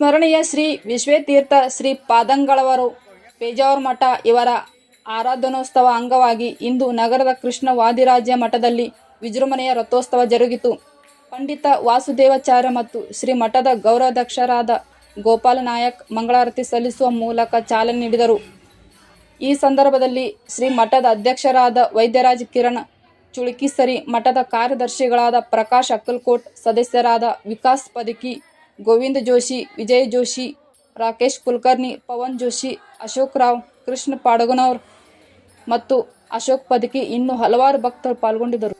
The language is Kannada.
ಸ್ಮರಣೀಯ ಶ್ರೀ ವಿಶ್ವೇತೀರ್ಥ ಶ್ರೀ ಪಾದಂಗಳವರು, ಪೇಜಾವರ ಮಠ ಇವರ ಆರಾಧನೋತ್ಸವ ಅಂಗವಾಗಿ ಇಂದು ನಗರದ ಕೃಷ್ಣ ವಾದಿರಾಜ್ಯ ಮಠದಲ್ಲಿ ವಿಜೃಂಭಣೆಯ ರಥೋತ್ಸವ ಜರುಗಿತು. ಪಂಡಿತ ವಾಸುದೇವಾಚಾರ್ಯ ಮತ್ತು ಶ್ರೀ ಮಠದ ಗೌರವಾಧ್ಯಕ್ಷರಾದ ಗೋಪಾಲ ನಾಯಕ್ ಮಂಗಳಾರತಿ ಸಲ್ಲಿಸುವ ಮೂಲಕ ಚಾಲನೆ ನೀಡಿದರು. ಈ ಸಂದರ್ಭದಲ್ಲಿ ಶ್ರೀ ಮಠದ ಅಧ್ಯಕ್ಷರಾದ ವೈದ್ಯರಾಜ್ ಕಿರಣ್, ಚುಳುಕಿಸರಿ ಮಠದ ಕಾರ್ಯದರ್ಶಿಗಳಾದ ಪ್ರಕಾಶ್ ಅಕ್ಕಲ್ಕೋಟ್ ಸದಸ್ಯರಾದ ವಿಕಾಸ್ ಪದಕಿ ಗೋವಿಂದ ಜೋಶಿ, ವಿಜಯ್ ಜೋಶಿ, ರಾಕೇಶ್ ಕುಲಕರ್ಣಿ, ಪವನ್ ಜೋಶಿ, ಅಶೋಕ್ ರಾವ್, ಕೃಷ್ಣ ಪಾಡಗನವರ್ ಮತ್ತು ಅಶೋಕ್ ಪದಕಿ ಇನ್ನೂ ಹಲವಾರು ಭಕ್ತರು ಪಾಲ್ಗೊಂಡಿದ್ದರು.